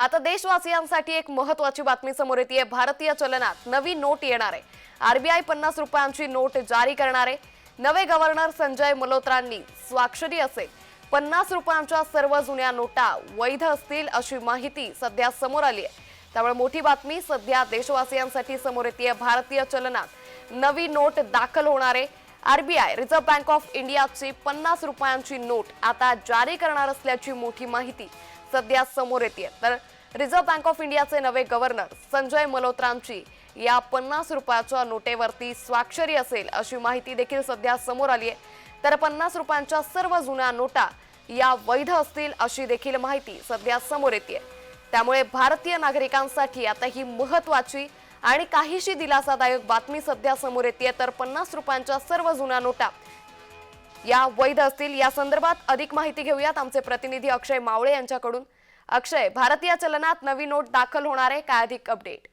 आता देशवासियांसाठी एक महत्वाची बातमी समोर येते भारतीय चलनात नवी नोट येणार आहे. आरबीआय पन्नास रुपयांची नोट जारी करणार आहे. नवे गव्हर्नर संजय मल्होत्रांनी स्वाक्षरी असेल. पन्नास रुपयांच्या सर्व जुन्या नोटा वैध असतील अशी माहिती सध्या समोर आली आहे. त्यामुळे मोठी बातमी सध्या देशवासियांसाठी समोर येते भारतीय चलनात नवी नोट दाखल होणार आहे. आरबीआय रिझर्व्ह बँक ऑफ इंडियाची पन्नास रुपयांची नोट आता जारी करणार असल्याची मोठी माहिती सध्या समोर येते तर रिझर्व्ह बँक ऑफ इंडियाचे नवे गव्हर्नर संजय मल्होत्रांची या पन्नास रुपयाच्या नोटेवरती स्वाक्षरी असेल अशी माहिती देखील सध्या समोर आली आहे तर पन्नास रुपयांच्या सर्व जुन्या नोटा या वैध असतील अशी देखील माहिती सध्या समोर येते त्यामुळे भारतीय नागरिकांसाठी आता ही महत्वाची आणि काहीशी दिलासादायक बातमी सध्या समोर येते तर पन्नास रुपयांच्या सर्व जुन्या नोटा या वैध असतील. या संदर्भात अधिक माहिती घेऊयात आमचे प्रतिनिधी अक्षय मावळे यांच्याकडून. अक्षय भारतीय चलनात नवी नोट दाखल होणार आहे. काय अधिक अपडेट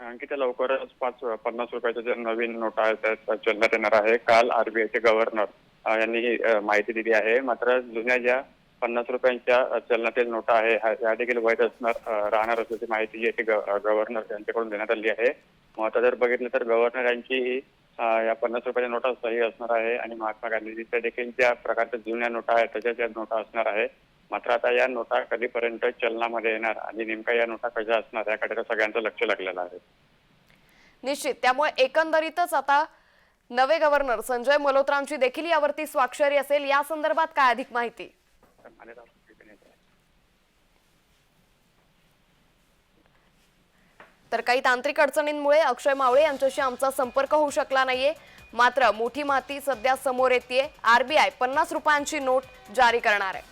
अंकिता लवकरच पाच पन्नास रुपयाच्या ज्या नवीन नोटा आहेत त्या चलनात येणार आहे. काल आरबीआयचे गव्हर्नर यांनी ही माहिती दिली आहे. मात्र जुन्या ज्या पन्नास रुपयांच्या चलनातील नोटा आहे ह्या देखील वैध असणार राहणार असल्याची माहिती जी गव्हर्नर यांच्याकडून देण्यात आली आहे. मग आता जर बघितलं तर गव्हर्नर यांची ही या पन्नास रुपयाच्या नोटा सही असणार आहे आणि महात्मा गांधीजीच्या देखील ज्या प्रकारच्या जुन्या नोटा आहेत त्याच्या ज्या नोटा असणार आहे मात्र आता या नोटा कधीपर्यंत चलनामध्ये येणार आणि नेमका या नोटा कशा असणार याकडे तर सगळ्यांचं लक्ष लागलेलं आहे. निश्चित. त्यामुळे एकंदरीतच आता नवे गव्हर्नर संजय मल्होत्रांची देखील यावरती स्वाक्षरी असेल या संदर्भात काय अधिक माहिती? तर काही तांत्रिक अडचणींमुळे अक्षय मावळे यांच्याशी आमचा संपर्क होऊ शकला नाहीये. मात्र मोठी माती सध्या समोर येते आरबीआय पन्नास रुपयांची नोट जारी करणार आहे.